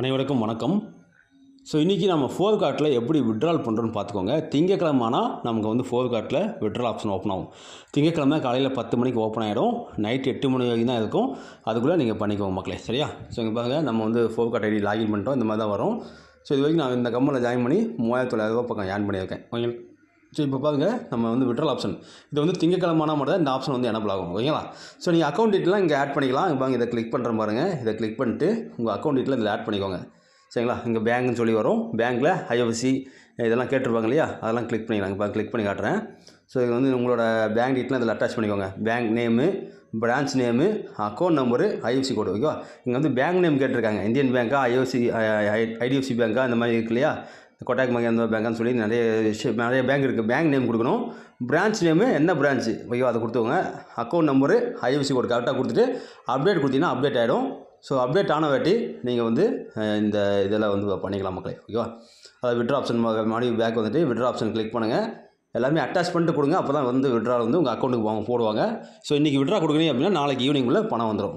அனைவருக்கும் வணக்கம். ஸோ இன்றைக்கி நம்ம ஃபோர் கார்ட்டில் எப்படி விட்ரால் பண்ணுறோன்னு பார்த்துக்கோங்க. திங்கக்கிழமை ஆனால் நமக்கு வந்து ஃபோர் கார்ட்டில் விட்ரால் ஆப்ஷன் ஓப்பன் ஆகும். திங்கக்கிழமை காலையில் பத்து மணிக்கு ஓப்பன் ஆகிடும் நைட் எட்டு மணி வரைக்கும் தான் இருக்கும். அதுக்குள்ளே நீங்கள் பண்ணிக்கோங்க மக்களே சரியா? ஸோ இங்கே பாருங்கள் நம்ம வந்து ஃபோர் கார்ட் ஐடி லாகின் பண்ணிட்டோம். இந்த மாதிரி தான் வரும். ஸோ இது வரைக்கும் நான் இந்த கம்பெனியில் ஜாயின் பண்ணி மூவாயிரத்தி தொள்ளாயிரரூபா பக்கம் ஏர்ன் பண்ணியிருக்கேன். ஓகே ஸோ இப்போ பாருங்க நம்ம வந்து விட்ரல் ஆப்ஷன் இது வந்து திங்கக்கிழமானா மட்டும் தான் இந்த ஆப்ஷன் வந்து எனபிள் ஆகும் ஓகேங்களா ஸோ நீங்கள் அக்கௌண்ட் டீட்டெயிலாம் இங்கே ஆட் பண்ணிக்கலாம். இப்போ இதை கிளிக் பண்ணுற பாருங்க. இதை கிளிக் பண்ணிட்டு உங்கள் அக்கௌண்ட் டீட்டெயில் இதில் ஆட் பண்ணிக்கோங்க. சரிங்களா? இங்கே பேங்க்னு சொல்லி வரும். பேங்க்கில் ஐஎஃப்சி இதெல்லாம் கேட்டிருப்பாங்க இல்லையா? அதெல்லாம் கிளிக் பண்ணிக்கலாம். இப்போ கிளிக் பண்ணி காட்டுறேன். ஸோ இது வந்து உங்களோட பேங்க் டீட்டெயில் இதில் அட்டாச் பண்ணிக்கோங்க. Bank name branch name account number IFC code ஓகேவா இங்கே வந்து பேங்க் நேம் கேட்டிருக்காங்க. இந்தியன் பேங்க்கா ஐஎஃப்சி ஐடிஎஃப்சி பேங்க்கா இந்த மாதிரி இருக்கு இல்லையா? கொட்டாக் மகேந்திர பேங்க்னு சொல்லி நிறைய விஷயம் நிறைய பேங்க் இருக்குது பேங்க் நேம் கொடுக்கணும். பிரான்ச் நேமு என்ன பிரான்ச்சு ஓகேவா அதை கொடுத்துக்கோங்க. அக்கௌண்ட் நம்பரு ஐஎஃப்சி கோடு கரெக்டாக கொடுத்துட்டு அப்டேட் கொடுத்தீங்கன்னா அப்டேட் ஆகிடும் ஸோ அப்டேட் ஆன வாட்டி நீங்கள் வந்து இந்த இதெல்லாம் வந்து பண்ணிக்கலாம் மக்களே. ஓகேவா அதாவது விட்ரா ஆப்ஷன் மறுபடியும் பேக் வந்துட்டு விட்ரா ஆப்ஷன் கிளிக் பண்ணுங்கள் எல்லாமே அட்டாச் பண்ணிட்டு கொடுங்க. அப்போ தான் வந்து விட்ரா வந்து உங்கள் அக்கௌண்ட்டுக்கு வாங்க போடுவாங்க. ஸோ இன்றைக்கி விட்ரா கொடுக்குறீங்க அப்படின்னா நாளைக்கு ஈவினிங்குள்ளே பணம் வந்துடும்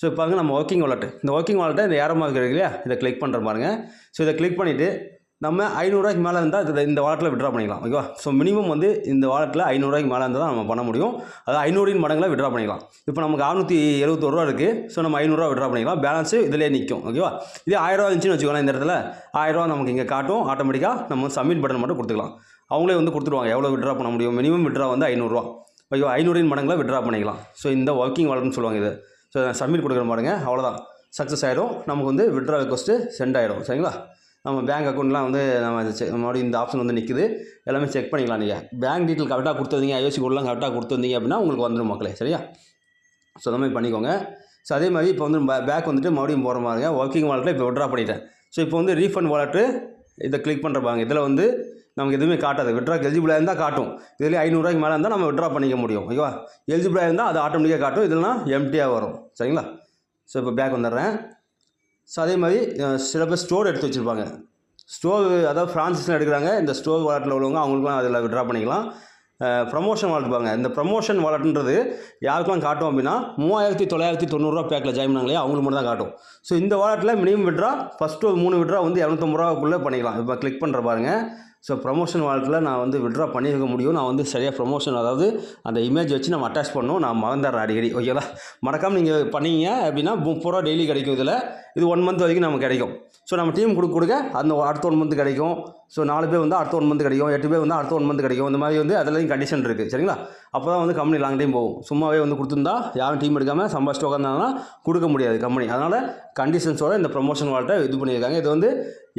ஸோ இப்போ நம்ம ஒர்க்கிங் வாலெட் இந்த ஒர்க்கிங் வாலெட்டை இந்த ஏரமாக இருக்கு இல்லையா? இதை கிளிக் பண்ணுற பாருங்கள் ஸோ இதை கிளிக் பண்ணிவிட்டு நம்ம ஐநூறுரூவாய்க்கு மேலே இருந்தால் இதில் இந்த வாலெட்டில் விட்ரா பண்ணிக்கலாம் ஓகேவா ஸோ மினிமம் வந்து இந்த வாலெட்டில் ஐநூறுரூவாய்க்கு மேலே இருந்தால் தான் நம்ம பண்ண முடியும். அதாவது ஐநூறின் மடங்கில் விட்ரா பண்ணிக்கலாம். இப்போ நமக்கு அறுநூற்றி எழுபத்தொரு ரூபா இருக்குது ஸோ நம்ம ஐநூறுரூவா விட்ரா பண்ணிக்கலாம். பேலன்ஸு இதிலே நிற்கும் ஓகேவா இதே ஆயிரரூவா இருந்துச்சுன்னு வச்சுக்கோங்களேன் இந்த இடத்துல. ஆயிரரூவா நமக்கு இங்கே காட்டும். ஆட்டோமேட்டிக்காக நம்ம சப்மிட் பட்டன் மட்டும் கொடுத்துக்கலாம். அவங்களே வந்து கொடுத்துருவாங்க எவ்வளோ விட்ரா பண்ண முடியும்? மினிமம் விட்ரா வந்து ஐநூறுரூவா ஓகேவா ஐநூறின் மடங்கில் விட்ரா பண்ணிக்கலாம். ஸோ இந்த ஒர்க்கிங் வாலெட்னு சொல்லுவாங்க இது. ஸோ சப்மிட் கொடுக்குற பாருங்க அவ்வளோதான் சக்ஸஸ் ஆகிடும் நமக்கு வந்து விட்ரா ரெக்வஸ்ட்டு சென்ட் ஆகிடும் சரிங்களா? நம்ம பேங்க் அக்கௌண்ட்லாம் வந்து நம்ம செக் மறுபடியும் இந்த ஆப்ஷன் வந்து நிற்குது எல்லாமே செக் பண்ணிக்கலாம் நீங்கள் பேங்க் டீட்டெயில் கரெக்டாக கொடுத்துருந்தீங்க ஐஓசி கோட்லாம் கரெக்டாக கொடுத்துருந்தீங்க அப்படின்னா உங்களுக்கு வந்துடும் மக்களே சரியா? ஸோ அந்த மாதிரி பண்ணிக்கோங்க. ஸோ அதே மாதிரி இப்போ வந்து பேக் வந்துட்டு மறுபடியும் போகிற மாதிரிங்க ஒர்க்கிங் வாலெட்டில் இப்போ விட்ரா பண்ணிட்டேன். ஸோ இப்போ வந்து ரீஃபண்ட் வாலெட்டு இதை கிளிக் பண்ணுற பாருங்க. இதில் வந்து நமக்கு எதுவுமே காட்டாது. விட்ரா எலிஜிபிளாக இருந்தால் காட்டும். இதுலேயே ஐநூறுரூவாய்க்கு மேலே இருந்தால் நம்ம விட்ரா பண்ணிக்க முடியும். ஓகேவா? எலிஜிபிளாக இருந்தால் அது ஆட்டோமேட்டிக்காக காட்டும். இதெல்லாம் எம்டியாக வரும். சரிங்களா? ஸோ இப்போ பேக் வந்துடுறேன். ஸோ அதே மாதிரி சில பேர் ஸ்டோர் எடுத்து வச்சுருப்பாங்க. ஸ்டோர் அதாவது ஃப்ரான்சிஸ்லாம் எடுக்கிறாங்க. இந்த ஸ்டோர் வாலெட்டில் உள்ளவங்க அவங்களுக்குலாம் அதில் விட்ரா பண்ணிக்கலாம். ப்ரமோஷன் வாலெட் பாருங்க. இந்த ப்ரமோஷன் வாலெட்ன்றது யாருக்கெல்லாம் காட்டும் அப்படின்னா மூவாயிரத்தி தொள்ளாயிரத்தி தொண்ணூறுரூவா பேக்கில் ஜாயின் பண்ணாங்களே அவங்களுக்கு மட்டும் தான் காட்டும். ஸோ இந்த வாலெட்டில் மினிமம் விட்ரா ஃபஸ்ட்டு ஒரு மூணு விட்ரா வந்து இரநூத்தம்பது ரூபாக்குள்ளே பண்ணிக்கலாம். இப்போ கிளிக் பண்ணுற பாருங்கள் ஸோ ப்ரமோஷன் வாலெட்டில் நான் வந்து விட்ரா பண்ணியிருக்க முடியும். நான் வந்து சரியாக ப்ரமோஷன் அதாவது அந்த இமேஜ் வச்சு நம்ம அட்டாச் பண்ணணும். நான் மறந்துடுறேன் அடிக்கடி. ஓகேவா மறக்காமல் நீங்கள் பண்ணீங்க அப்படின்னா முப்பது ரூபா டெய்லி கிடைக்கும் இதில். இது ஒன் மந்த் வரைக்கும் நமக்கு கிடைக்கும். ஸோ நம்ம டீம் கொடுக்க கொடுக்க அந்த அடுத்த ஒன் மந்த் கிடைக்கும். ஸோ நாலு பேர் வந்து அடுத்த ஒன் மந்த் கிடைக்கும். எட்டு பேர் வந்து அடுத்த ஒன் மந்த் கிடைக்கும். இந்த மாதிரி வந்து அதுலேயும் கண்டிஷன் இருக்குது சரிங்களா? அப்போ தான் வந்து கம்பெனி லாங் டைம் போகும். சும்மாவே வந்து கொடுத்துருந்தா யாரும் டீம் எடுக்காமல் சம்பாதிச்சுட்டு உட்காந்தாங்கன்னா கொடுக்க முடியாது கம்பெனி அதனால் கண்டிஷன்ஸோட இந்த ப்ரொமோஷன் வாழ்க்கை இது பண்ணியிருக்காங்க. இது வந்து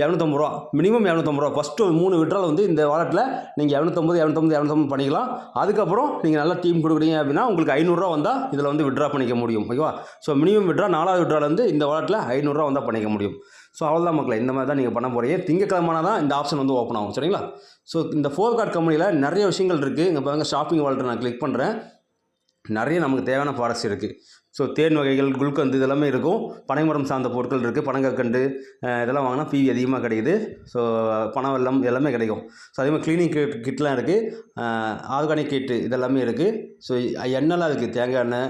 இரநூத்தம்பது ரூபா. மினிமம் இரநூத்தம்பது ரூபா. ஃபஸ்ட்டு மூணு விட்ரால் வந்து இந்த வாலெட்டில் நீங்கள் இரநூத்தம்பது இரநூத்தம்பது இரநூத்தம்பது பண்ணிக்கலாம். அதுக்கப்புறம் நீங்கள் நல்லா டீம் கொடுக்குறீங்க அப்படின்னா உங்களுக்கு ஐநூறுரூவா வந்தால் இதில் வந்து விட்ரா பண்ணிக்க முடியும். ஓகேவா ஸோ மினிமம் விட்ரா நாலாவது விட்ரால் வந்து இந்த வாலெட்டில் ஐநூறுரூவா வந்தால் பண்ணிக்க முடியும். ஸோ அவ்வளோதான் மக்களை. இந்த மாதிரி தான் நீங்கள் பண்ண போகிறீங்க திங்கக்கிழமை தான் இந்த ஆப்ஷன் வந்து ஓப்பன் ஆகும். சரிங்களா? ஸோ இந்த ஃபோர் கார்ட் கம்பெனியில் நிறைய விஷயங்கள் இருக்குது இங்கே பாருங்க ஷாப்பிங் வாலெட்டை நான் கிளிக் பண்ணுறேன் நிறைய நமக்கு தேவையான ப்ராடக்ட்ஸ் இருக்குது ஸோ தேன் வகைகள் குல்கந்து இதெல்லாமே இருக்கும். பனைமரம் சார்ந்த பொருட்கள் இருக்குது பனங்கற்கண்டு இதெல்லாம் வாங்கினா பிவி அதிகமாக கிடைக்குது. ஸோ பனை வெள்ளம் எல்லாமே கிடைக்கும். ஸோ அதே மாதிரி க்ளீனிங் கிட் கிட்லாம் இருக்குது ஆர்கானிக் கிட்டு இதெல்லாமே இருக்குது ஸோ எண்ணெய்லாம் இருக்குது தேங்காய் எண்ணெய்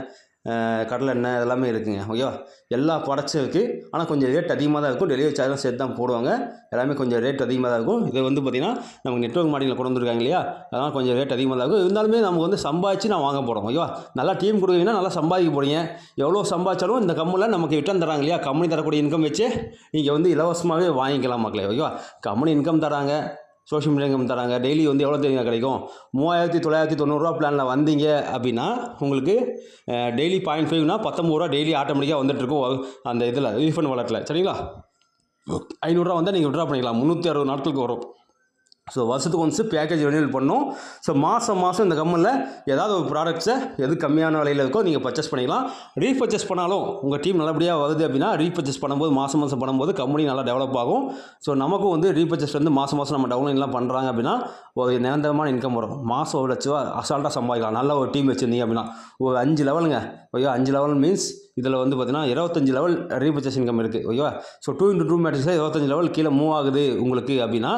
கடலெண்ணெய் கடலை எண்ணெய் இருக்குங்க. ஓகேவா எல்லா ப்ராடக்ட்ஸும் இருக்குது ஆனால் கொஞ்சம் ரேட் அதிகமாக தான் இருக்கும். டெலிவரி சார்ஜும் சேர்த்து தான் போடுவாங்க. எல்லாமே கொஞ்சம் ரேட் அதிகமாக தான் இருக்கும். இது வந்து பார்த்திங்கன்னா நமக்கு நெட்ஒர்க் மாடியில் கொண்டு வந்திருக்காங்க இல்லையா? அதனால் கொஞ்சம் ரேட் அதிகமாக தான் இருக்கும். இருந்தாலுமே நமக்கு வந்து சம்பாதிச்சு நான் வாங்க போகிறோம் ஓகேவா நல்லா டீம் கொடுக்குறீங்கன்னா நல்லா சம்பாதிக்க போகிறீங்க எவ்வளோ சம்பாதிச்சாலும் இந்த கம்பெனியில் நமக்கு ரிட்டர்ன் தராங்க இல்லையா? கம்பெனி தரக்கூடிய இன்கம் வச்சு நீங்கள் வந்து இலவசமாகவே வாங்கிக்கலாம் மக்களே. ஓகேவா கம்பெனி இன்கம் தராங்க சோஷியல் மீடியா இன்கம் தராங்க. டெய்லி வந்து எவ்வளோ தெரியுங்க கிடைக்கும்? மூவாயிரத்தி தொள்ளாயிரத்தி தொண்ணூறுரூவா பிளானில் வந்தீங்க அப்படின்னா உங்களுக்கு டெய்லி பாயிண்ட் ஃபைவ்னா பத்தொம்பது ரூபா டெய்லி ஆட்டோமேட்டிக்காக வந்துட்டுருக்கும் அந்த இதில் ரீஃபண்ட் வாலெட்டில் சரிங்களா? ஐநூறுரூவா வந்தால் நீங்கள் விட்ரா பண்ணிக்கலாம். முந்நூற்றி அறுபது நாட்களுக்கு வரும். ஸோ வருஷத்துக்கு ஒன்ஸ் பேக்கேஜ் ரெனியூல் பண்ணும். ஸோ மாதம் மாதம் இந்த கம்பெனியில் ஏதாவது ஒரு ப்ராடக்ட்ஸை எது கம்மியான விலையில் இருக்கோ நீங்கள் பர்ச்சேஸ் பண்ணிக்கலாம். ரீபர்ச்சேஸ் பண்ணாலும் உங்கள் டீம் நல்லபடியாக வருது அப்படின்னா ரீபர்ச்சேஸ் பண்ணும்போது மாதம் மாதம் பண்ணும்போது கம்பெனி நல்லா டெவலப் ஆகும். ஸோ நமக்கும் வந்து ரீபர்ச்சேஸ் வந்து மாதம் மாதம் நம்ம டவுன்லைன்லாம் பண்ணுறாங்க அப்படின்னா ஒரு நிரந்தரமான இன்கம் வரும். மாதம் ஒரு லட்ச ரூபா அசால்ட்டாக சம்பாதிக்கலாம். நல்ல ஒரு டீம் வச்சுருந்தீங்க அப்படின்னா. ஒரு அஞ்சு லெவலுங்க ஐயோ அஞ்சு லெவல் மீன்ஸ் இதில் வந்து பார்த்தீங்கன்னா இருபத்தஞ்சு லெவல் ரீபர்ச்சேஸ் இன்கம் இருக்குது ஓகேவா ஸோ டூ இன்ட்டு டூ மேட்ரிக்ஸில் இருபத்தஞ்சு லெவல் கீழே மூவ் ஆகுது உங்களுக்கு அப்படின்னா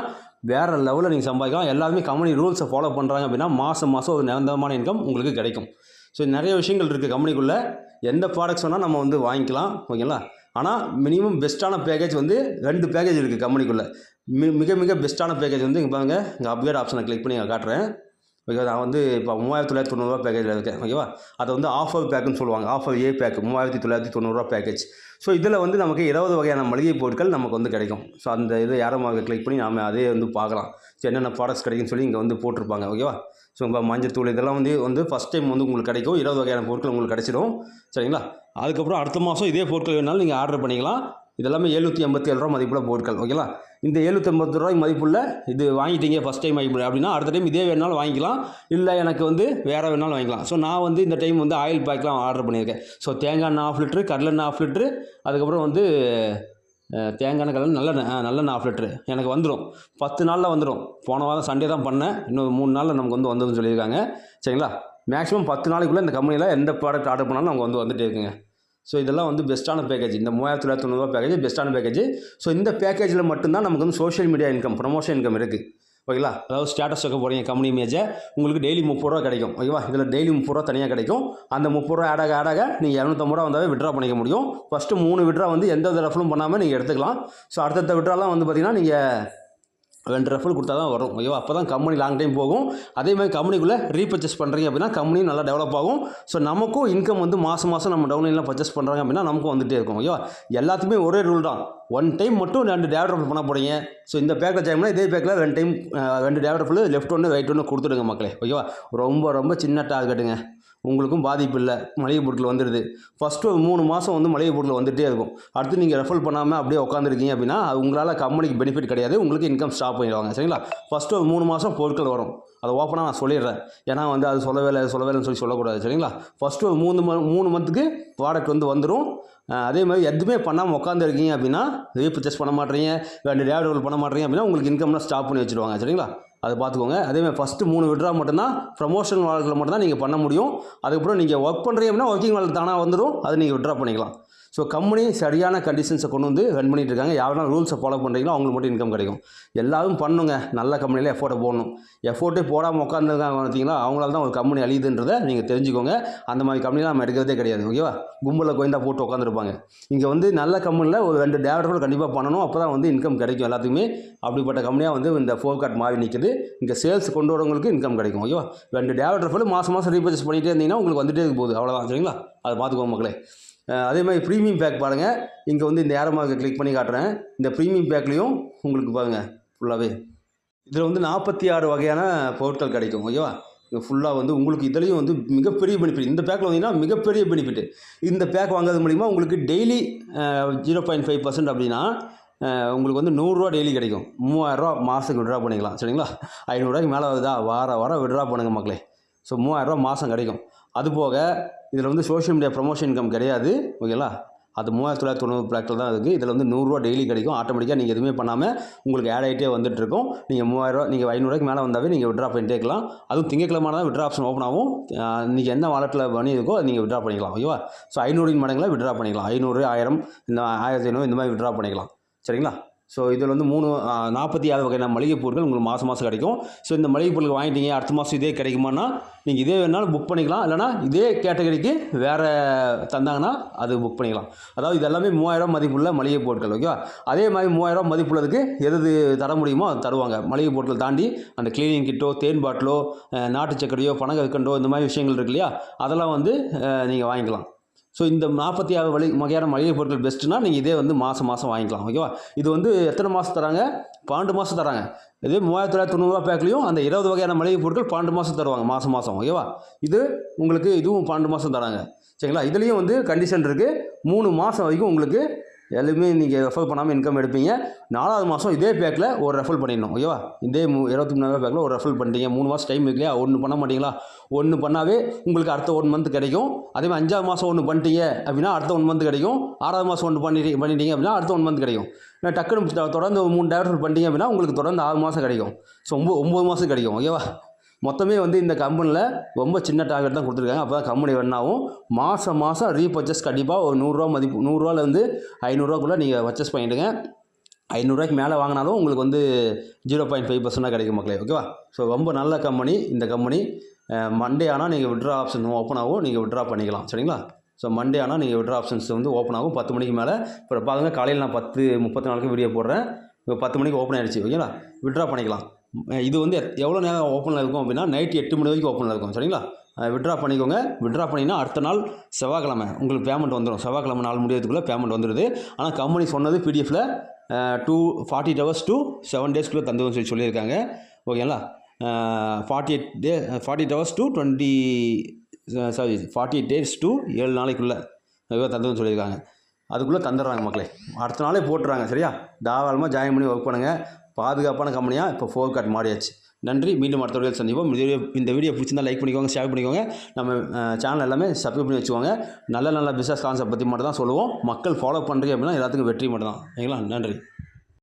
வேறு லெவலில் நீங்கள் சம்பாதிக்கலாம். எல்லாருமே கம்பெனி ரூல்ஸை ஃபாலோ பண்ணுறாங்க அப்படின்னா மாதம் மாதம் ஒரு நிரந்தரமான இன்கம் உங்களுக்கு கிடைக்கும். ஸோ நிறைய விஷயங்கள் இருக்குது கம்பெனிக்குள்ளே எந்த ப்ராடக்ட்ஸ் வேணால் நம்ம வந்து வாங்கிக்கலாம். ஓகேங்களா ஆனால் மினிமம் பெஸ்ட்டான பேக்கேஜ் வந்து ரெண்டு பேக்கேஜ் இருக்குது கம்பெனிக்குள்ளே மி மிக மிக பெஸ்ட்டான பேக்கேஜ் வந்து இங்கே பாருங்கள் இங்கே அப்கிரேட் ஆப்ஷனை கிளிக் பண்ணி நான் காட்டுறேன். ஓகேவா நான் வந்து இப்போ மூவாயிரத்தி தொள்ளாயிரத்தி தொண்ணூறுரூவா பேக்கேஜில் இருக்கேன். ஓகேவா அதை வந்து ஆஃபர் பேக்குன்னு சொல்லுவாங்க. ஆஃபர் ஏ பேக் மூவாயிரத்தி தொள்ளாயிரத்தி தொண்ணூறுரூவா பேக்கேஜ் ஸோ இதில் வந்து நமக்கு இருபது வகையான மளிகை பொருட்கள் நமக்கு வந்து கிடைக்கும். ஸோ அந்த இதை யாரும் கிளிக் பண்ணி நாம அதே வந்து பார்க்கலாம். ஸோ என்னென்ன ப்ராடக்ட்ஸ் கிடைக்குன்னு சொல்லி இங்கே வந்து போட்டிருப்பாங்க. ஓகேவா ஸோ இப்போ மஞ்சத்தூள் இதெல்லாம் வந்து வந்து ஃபஸ்ட் டைம் வந்து உங்களுக்கு கிடைக்கும். இருபது வகையான பொருட்கள் உங்களுக்கு கிடைச்சிடும். சரிங்களா? அதுக்கப்புறம் அடுத்த மாதம் இதே பொருட்கள் வேணாலும் நீங்கள் ஆர்டர் பண்ணிக்கலாம். இதெல்லாமே எழுநூற்றி ஐம்பத்தி ஏழு ரூபா மதிப்புள்ள பொருட்கள் ஓகேங்களா இந்த எழுநூற்றி ஐம்பது ரூபாய் மதிப்புள்ள இது வாங்கிட்டீங்க ஃபஸ்ட் டைம் வாங்கி அப்படின்னா அடுத்த டைம் இதே வேணாலும் வாங்கிக்கலாம். இல்லை எனக்கு வந்து வேறு வேணாலும் வாங்கிக்கலாம். ஸோ நான் வந்து இந்த டைம் வந்து ஆயில் பேக்லாம் ஆர்டர் பண்ணியிருக்கேன். ஸோ தேங்காய் எண்ணெய் ஆஃப் லிட்ரு கடலெண்ணெய் ஆஃப் லிட்ரு அதுக்கப்புறம் வந்து தேங்காய் எண்ணெய் கடலை நல்லெண்ணெய் ஆ, நல்லெண்ணெய் ஆஃப் லிட்ரு எனக்கு வந்துடும் பத்து நாளில் வந்துடும் போன வாரம் சண்டே தான் பண்ணேன். இன்னும் மூணு நாளில் நமக்கு வந்து வந்துடும் சொல்லியிருக்காங்க. சரிங்களா? மேக்ஸிமம் பத்து நாளைக்குள்ளே இந்த கம்பெனியில் எந்த ப்ராடக்ட் ஆர்டர் பண்ணாலும் நமக்கு வந்து வந்துட்டே இருக்குங்க. ஸோ இதெல்லாம் வந்து பெஸ்ட்டான பேக்கேஜ் இந்த மூவாயிரத்தி தொள்ளாயிரத்தி தொண்ணூறுபா பேக்கேஜ் பெஸ்ட்டான பேக்கேஜ் ஸோ இந்த பேக்கேஜில் மட்டும்தான் நமக்கு வந்து social media income promotion income இருக்குது ஓகேங்களா அதாவது ஸ்டேட்டஸ் வைக்க போகிறீங்க கம்பெனி இமேஜை உங்களுக்கு டெய்லி முப்பது ரூபா கிடைக்கும். ஓகேவா இதில் டெய்லி முப்பது ரூபா தனியாக கிடைக்கும். அந்த முப்பது ரூபா ஆடாக ஆடாக நீங்கள் இரநூத்தம்பது ரூபா வந்தாவே விட்ரா பண்ணிக்க முடியும். ஃபஸ்ட்டு மூணு விட்ரா வந்து எந்த வித ரெஃபரும் பண்ணாமல் நீங்கள் எடுத்துக்கலாம். ஸோ அடுத்தடுத்த விட்ராலாம் வந்து பார்த்திங்கன்னா நீங்கள் ரெண்டு ரெஃபல் கொடுத்தா தான் வரும். ஓகேவா அப்போ தான் கம்பெனி லாங் டைம் போகும். அதே மாதிரி கம்பெனிக்குள்ளே ரீபர்ச்சேஸ் பண்ணுறீங்க அப்படின்னா கம்பெனி நல்லா டெவலப் ஆகும். ஸோ நமக்கும் இன்கம் வந்து மாதம் மாதம் நம்ம டவுன்லைனில் பர்ச்சேஸ் பண்ணுறாங்க அப்படின்னா நமக்கும் வந்துட்டே இருக்கும். ஓகேவா எல்லாத்துக்குமே ஒரே ரூல் தான். ஒன் டைம் மட்டும் ரெண்டு டேவலப் பண்ண போகிறீங்க ஸோ இந்த பேக்கில் ஜாயம்னா இதே பேக்கில் ரெண்டு டைம் ரெண்டு டேவலப்பில் லெஃப்ட் ஒன்று ரைட் ஒன்று கொடுத்துடுங்க மக்களே. ஓகேவா ரொம்ப ரொம்ப சின்ன டார்கெட்டுங்க உங்களுக்கும் பாதிப்பு இல்லை. மளிகை பொருட்கள் வந்துடுது. ஃபஸ்ட்டு ஒரு மூணு மாதம் வந்து மளிகை பொருட்கள் வந்துகிட்டே இருக்கும். அடுத்து நீங்கள் ரெஃபர் பண்ணாமல் அப்படியே உட்காந்துருக்கீங்க அப்படின்னா அது உங்களால் கம்பெனிக்கு பெனிஃபிட் கிடையாது. உங்களுக்கு இன்கம் ஸ்டாப் பண்ணிடுவாங்க. சரிங்களா? ஃபஸ்ட்டு ஒரு மூணு மாதம் பொருட்கள் வரும். அதை ஓப்பனாக நான் சொல்லிடுறேன். ஏன்னா வந்து அது சொல்லவே இல்லை சொல்லவே இல்லைன்னு சொல்லி சொல்லக்கூடாது. சரிங்களா? ஃபஸ்ட்டு ஒரு மூணு ம மூணு மந்த்துக்கு ப்ராடக்ட் வந்து வந்துடும் அதே மாதிரி எதுவுமே பண்ணாமல் உட்காந்துருக்கீங்க அப்படின்னா ரீபர்ச்சேஸ் பண்ண மாட்டீங்க ரெண்டு டேவலப் பண்ண மாட்டீங்க அப்படின்னா உங்களுக்கு இன்கம்லாம் ஸ்டாப் பண்ணி வச்சுருவாங்க சரிங்களா? அதை பார்த்துக்கோங்க. அதேமாதிரி ஃபஸ்ட்டு மூணு விட்ரா மட்டும்தான் ப்ரமோஷன் வாழ்க்கையில் மட்டும்தான் நீங்கள் பண்ண முடியும். அதுக்கப்புறம் நீங்கள் ஒர்க் பண்ணுறீங்க அப்படின்னா ஒர்க்கிங் வாழ்க்கை தானாக வந்துடும் அது நீங்கள் விட்ரா பண்ணிக்கலாம். ஸோ கம்பெனி சரியான கண்டிஷன்ஸை கொண்டு வந்து ரன் பண்ணிட்டு இருக்காங்க. யாரெல்லாம் ரூல்ஸை ஃபாலோ பண்ணுறீங்களோ அவங்களுக்கு மட்டும் இன்கம் கிடைக்கும். எல்லாரும் பண்ணுங்க. நல்ல கம்பெனியில் எஃபோர்ட்டை போடணும். எஃபோர்ட்டே போடாமல் உட்காந்துருக்காங்க பார்த்தீங்களா? அவங்களால தான் ஒரு கம்பெனி அழியுதுன்றதை நீங்கள் தெரிஞ்சுக்கோங்க. அந்த மாதிரி கம்பெனிலாம் நம்ம எடுக்கிறதே கிடையாது. ஓகேவா கும்பலில் கோயந்தா போட்டு உட்காந்துருப்பாங்க இங்கே வந்து நல்ல கம்பெனியில் ஒரு ரெண்டு டேரக்டர்கள் கண்டிப்பாக பண்ணணும். அப்போ தான் வந்து இன்கம் கிடைக்கும் எல்லாத்துக்குமே. அப்படிப்பட்ட கம்பெனியாக வந்து இந்த ஃபோர் கார்ட் மாறி நிற்குது இங்கே சேல்ஸ் கொண்டு வரவங்களுக்கு இன்கம் கிடைக்கும். ஓகேவா ரெண்டு டேவலப்கள் மாதம் மாதம் ரீபர்ச்சேஸ் பண்ணிகிட்டே இருந்தீங்கன்னா உங்களுக்கு வந்துட்டே போகுது. அவ்வளோதான் சரிங்களா? அதை பார்த்துக்கோங்க மக்களே. அதே மாதிரி ப்ரீமியம் பேக் பாருங்கள் இங்கே வந்து இந்த ஏரமாக கிளிக் பண்ணி காட்டுறேன். இந்த ப்ரீமியம் பேக்லேயும் உங்களுக்கு பாருங்கள் ஃபுல்லாகவே இதில் வந்து நாற்பத்தி ஆறு வகையான பொருட்கள் கிடைக்கும் ஓகேவா இது ஃபுல்லாக வந்து உங்களுக்கு இதுலேயும் வந்து மிகப்பெரிய பெனிஃபிட் இந்த பேக்கில் வந்தீங்கன்னா மிகப்பெரிய பெனிஃபிட் இந்த பேக் வாங்குறது மூலிமா உங்களுக்கு daily zero point five percent அப்படின்னா உங்களுக்கு வந்து நூறுரூவா டெய்லி கிடைக்கும். மூவாயிரரூவா மாதத்துக்கு விட்ரா பண்ணிக்கலாம். சரிங்களா? ஐநூறுரூவாய்க்கு மேலே வருதா? வார வாரம் விட்ரா பண்ணுங்க மக்களே. ஸோ மூவாயிரரூவா மாதம் கிடைக்கும். அது போக இதில் வந்து சோஷியல் மீடியா ப்ரொமோஷன் இன்கம் கிடையாது ஓகேங்களா அது மூவாயிரத்தி தொள்ளாயிரத்தி தொண்ணூறு பிளாக்கில் தான் இருக்குது இதில் வந்து நூறுரூவா டெய்லி கிடைக்கும். ஆட்டோமேட்டிக்காக நீங்கள் எதுவுமே பண்ணாமல் உங்களுக்கு ஆட் ஆகிட்டே வந்துட்டு இருக்கும். நீங்கள் மூவாயிரரூவா நீங்கள் ஐநூறுரூவாய்க்கு மேலே வந்தாவே நீங்கள் விட்ரா பண்ணிட்டேக்கலாம் அதுவும் திங்கக்கிழமை தான் விட்ரா ஆப்ஷன் ஓப்பன் ஆகும். நீங்கள் என்ன வாலெட்டில் பண்ணி இருக்கோ நீங்கள் விட்ரா பண்ணிக்கலாம் ஓகேவா ஸோ ஐநூறு மடங்கில் விட்ரா பண்ணிக்கலாம். ஐநூறு ஆயிரம் இந்த ஆயிரத்தி ஐநூறு இந்த மாதிரி விட்ரா பண்ணிக்கலாம். சரிங்களா? ஸோ இதில் வந்து மூணு நாற்பத்தி ஆறு வகையான மளிகை பொருட்கள் உங்களுக்கு மாதம் மாதம் கிடைக்கும். ஸோ இந்த மளிகை பொருட்கள் வாங்கிட்டீங்க அடுத்த மாதம் இதே கிடைக்குமானா நீங்கள் இதே வேணாலும் புக் பண்ணிக்கலாம். இல்லைனா இதே கேட்டகரிக்கு வேறு தந்தாங்கன்னா அது புக் பண்ணிக்கலாம். அதாவது இது எல்லாமே மூவாயிரம் மதிப்புள்ள மளிகை பொருட்கள் ஓகேவா அதே மாதிரி மூவாயிரம் மதிப்புள்ளதுக்கு எது எது தர முடியுமோ அது தருவாங்க. மளிகை பொருட்கள் தாண்டி அந்த க்ளீனிங் கிட்டோ தேன் பாட்டிலோ அஹ், நாட்டு சர்க்கரையோ பனகற்கண்டோ இந்த மாதிரி விஷயங்கள் இருக்கு இல்லையா? அதெல்லாம் வந்து நீங்கள் வாங்கிக்கலாம். ஸோ இந்த நாற்பத்தி ஆறு வழி வகையான மளிகை பொருட்கள் பெஸ்ட்டுனா நீங்கள் இதே வந்து மாதம் மாதம் வாங்கிக்கலாம் ஓகேவா இது வந்து எத்தனை மாதம் தராங்க? பன்னெண்டு மாதம் தராங்க. இதே மூவாயிரத்தி தொள்ளாயிரத்தி தொண்ணூறுவா பேக்லேயும் அந்த இருபது வகையான மளிகை பொருட்கள் பன்னெண்டு மாதம் தருவாங்க மாதம் மாதம் ஓகேவா இது உங்களுக்கு இதுவும் பன்னெண்டு மாதம் தராங்க. சரிங்களா? இதுலேயும் வந்து கண்டிஷன் இருக்குது மூணு மாதம் வரைக்கும் உங்களுக்கு எல்லாமே நீங்கள் ரெஃபர் பண்ணாமல் இன்கம் எடுப்பீங்க. நாலாவது மாதம் இதே பேக்கில் ஒரு ரெஃபர் பண்ணிடணும். ஓகேவா? இதே மூ இருபத்தி மூணாயிரம் பேக்கில் ஒரு ரெஃபர் பண்ணிட்டீங்க. மூணு மாதம் டைம் இருக்கு இல்லையா ஒன்று பண்ண மாட்டீங்களா? ஒன்று பண்ணாவே உங்களுக்கு அடுத்த ஒன் மந்த் கிடைக்கும். அதே மாதிரி அஞ்சாவது மாதம் ஒன்று பண்ணிட்டீங்க அப்படின்னா அடுத்த ஒன் மந்த் கிடைக்கும். ஆறாவது மாதம் ஒன்று பண்ணி பண்ணிட்டீங்க அப்படின்னா அடுத்த ஒன் மந்த் கிடைக்கும். நான் டக்குன்னு தொடர்ந்து ஒரு மூணு டேவலப் பண்ணிட்டீங்க அப்படின்னா உங்களுக்கு தொடர்ந்து ஆறு மாதம் கிடைக்கும். ஸோ ஒம்பது ஒம்பது மாதம் கிடைக்கும். ஓகேவா? மொத்தமே வந்து இந்த கம்பெனியில் ரொம்ப சின்ன டார்கெட் தான் கொடுத்துருக்காங்க. அப்போ தான் கம்பெனி வேணாவும் மாதம் மாதம் ரீபர்ச்சேஸ் கண்டிப்பாக ஒரு நூறுரூவா மதிப்பு நூறுரூவாலேருந்து ஐநூறுரூவாக்குள்ளே நீங்கள் பர்ச்சேஸ் பண்ணிவிடுங்க ஐநூறுரூவாய்க்கு மேலே வாங்கினாலும் உங்களுக்கு வந்து ஜீரோ பாயிண்ட் ஃபைவ் பர்சன்டாக கிடைக்கும் மக்களே ஓகேவா ஸோ ரொம்ப நல்ல கம்பெனி இந்த கம்பெனி மண்டே ஆனால் நீங்கள் விட்ரா ஆப்ஷன் ஓப்பன் ஆகும். நீங்கள் விட்ரா பண்ணிக்கலாம். சரிங்களா? ஸோ மண்டே ஆனால் நீங்கள் விட்ரா ஆப்ஷன்ஸ் வந்து ஓப்பன் ஆகும். பத்து மணிக்கு மேலே. இப்போ பாருங்கள் காலையில் நான் பத்து முப்பத்தி நாலுக்கு வீடியோ போடுறேன். இப்போ பத்து மணிக்கு ஓப்பன் ஆகிடுச்சு ஓகேங்களா விட்ரா பண்ணிக்கலாம். இது வந்து எவ்வளோ நேரம் ஓப்பனில் இருக்கும் அப்படின்னா நைட் எட்டு மணி வரைக்கும் ஓப்பனில் இருக்கும். சரிங்களா? விட்ரா பண்ணிக்கோங்க. விட்ரா பண்ணிங்கன்னா அடுத்த நாள் செவ்வாய்க்கிழமை உங்களுக்கு பேமெண்ட் வந்துடும் செவ்வாய்க்கிழமை நாள் முடியறதுக்குள்ளே பேமெண்ட் வந்துடுது ஆனால் கம்பெனி சொன்னது பிடிஎஃப்பில் two forty hours two seven டேஸ்க்குள்ளே தந்துடும் சொல்லி சொல்லியிருக்காங்க. ஓகேங்களா? Forty eight day forty eight hours two twenty sorry forty eight days two ஏழு நாளைக்குள்ளே தந்துடும் சொல்லியிருக்காங்க. அதுக்குள்ளே தந்துடுறாங்க மக்களே. அடுத்த நாளே போட்டுறாங்க. சரியா? தாராளமாக ஜாயின் பண்ணி ஒர்க் பண்ணுங்கள் பாதுகாப்பான கம்பெனியாக இப்போ ஃபோர் கார்ட் மாறியாச்சு. நன்றி. மீண்டும் அடுத்த வீடியோ சந்திப்போம். இந்த வீடியோ இந்த வீடியோ பிடிச்சிருந்தா லைக் பண்ணிக்கோங்க ஷேர் பண்ணிக்கோங்க. நம்ம சேனல் எல்லாமே சப்ஸ்கிரைப் பண்ணி வச்சுக்கோங்க. நல்ல நல்ல பிஸ்னஸ் கான்செப்ட் பற்றி மட்டும் தான் சொல்லுவோம். மக்கள் ஃபாலோ பண்ணுறீங்க அப்படின்னா எல்லாத்துக்கும் வெற்றி மட்டும் தான் நன்றி.